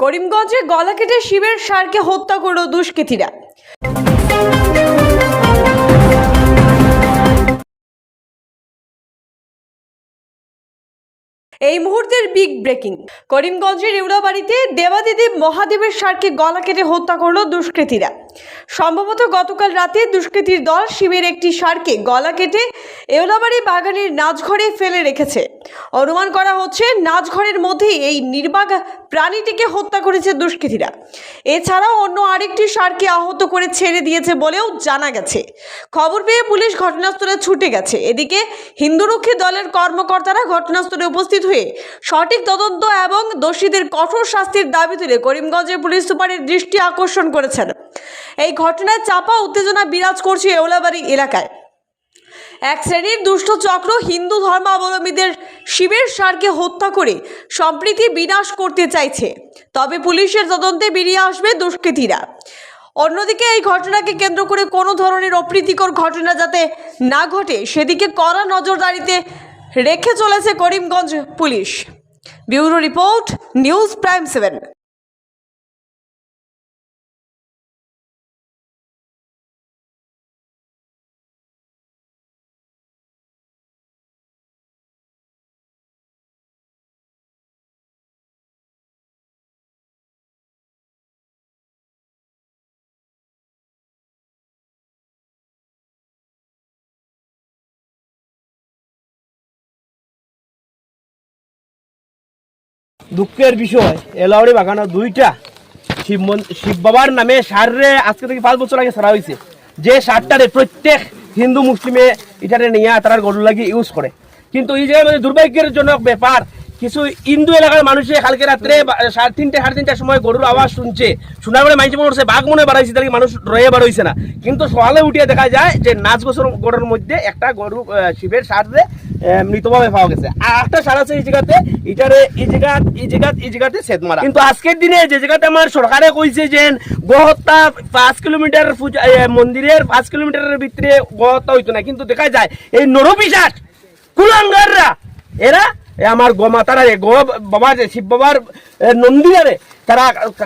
করিমগঞ্জে গলা কেটে শিবের সারকে হত্যা করল দুষ্কৃতীরা। এই মুহূর্তের বিগ ব্রেকিং করিমগঞ্জের ইউলাবাড়িতে দেবাদিদেব মহাদেবের সারকে গলা কেটে হত্যা করল দুষ্কৃতীরা। সম্ভবত গতকাল রাতে দুষ্কৃতীর দল শিবের একটি সারকে গলা কেটে এওলাবাড়ি বাগানের নাচঘরে ফেলে রেখেছে। অনুমান করা হচ্ছে নাচঘরের মধ্যেই এই নির্বাক প্রাণীটিকে হত্যা করেছে দুষ্কৃতীরা। এছাড়াও অন্য আরেকটি সারকে আহত করে ছেড়ে দিয়েছে বলেও জানা গেছে। খবর পেয়ে পুলিশ ঘটনাস্থলে ছুটে গেছে। এদিকে হিন্দুরক্ষী দলের কর্মকর্তারা ঘটনাস্থলে উপস্থিত হয়ে সঠিক তদন্ত এবং দোষীদের কঠোর শাস্তির দাবি তুলে করিমগঞ্জের পুলিশ সুপারের দৃষ্টি আকর্ষণ করেছেন। এই ঘটনায় চাপা উত্তেজনা বিরাজ করছে এওলাবাড়ি এলাকায়। এক শ্রেণির দুষ্ট চক্র হিন্দু ধর্মাবলম্বীদের শিবের সারকে হত্যা করে সম্প্রীতি বিনাশ করতে চাইছে। তবে পুলিশের তদন্তে বেরিয়ে আসবে দুষ্কৃতীরা। অন্যদিকে এই ঘটনাকে কেন্দ্র করে কোনো ধরনের অপ্রীতিকর ঘটনা যাতে না ঘটে, সেদিকে কড়া নজরদারিতে রেখে চলেছে Karimganj police. Bureau report, news prime seven. দুঃখের বিষয় এলাউড়ি বাগানো দুইটা শিব শিব বাবার নামে সারে আজকে থেকে পাঁচ বছর আগে সারা হয়েছে যে সারটারে প্রত্যেক হিন্দু মুসলিমে এটারে নিয়ে তারা গরু লাগিয়ে ইউজ করে কিন্তু এই যে মানে দুর্ভাগ্যের জনক ব্যাপার কিছু হিন্দু এলাকার মানুষে কালকে রাত্রে সাড়ে তিনটে সাড়ে তিনটার সময় গরুর আওয়াজ শুনছে। শোনার পরে মানুষ মনে বাঘ মনে বাড়াইছে তাহলে মানুষ রয়ে বাড়াইছে না। কিন্তু সকালে উঠিয়ে দেখা যায় যে নাচ বছর গরুর মধ্যে একটা গরু শিবের সার সারে মৃতভাবে পাওয়া গেছে। আর একটা সার আছে এই জায়গাতে এটারে এই জায়গা এই জায়গা এই জায়গাতে সেদ মারা। কিন্তু আজকের দিনে যে জায়গাতে আমার সরকারে কইছে যে গহত্যা পাঁচ কিলোমিটার মন্দিরের পাঁচ কিলোমিটারের ভিতরে গহত্যা হইতো না। কিন্তু দেখা যায় এই নরপিসাট কুলাঙ্গাররা এরা আমার গোমাতারা রে গো বাবা যে শিব বাবার এ, তারা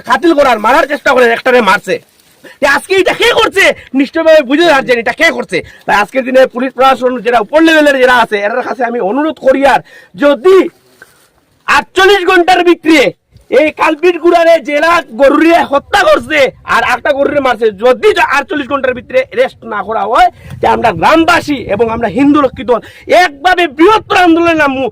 কাতিল করার মারার চেষ্টা করে একটারে মারছে। আজকে এটা কে করছে? নিশ্চয়ভাবে বুঝে যাচ্ছেন এটা কে করছে। তাই আজকের দিনে পুলিশ প্রশাসন যারা উপর লেভেলের যারা আছে এর কাছে আমি অনুরোধ করি আর, যদি আটচল্লিশ ঘণ্টার ভিতরে এই কালপিট গুড়ারে জেলা গরুরে হত্যা করছে আর একটা গরুরে মারছে, যদি আটচল্লিশ ঘণ্টার ভিতরে রেস্ট না করা হয়, যে আমরা গ্রামবাসী এবং আমরা হিন্দু রক্ষিত একভাবে বৃহত্তর আন্দোলনে নামবো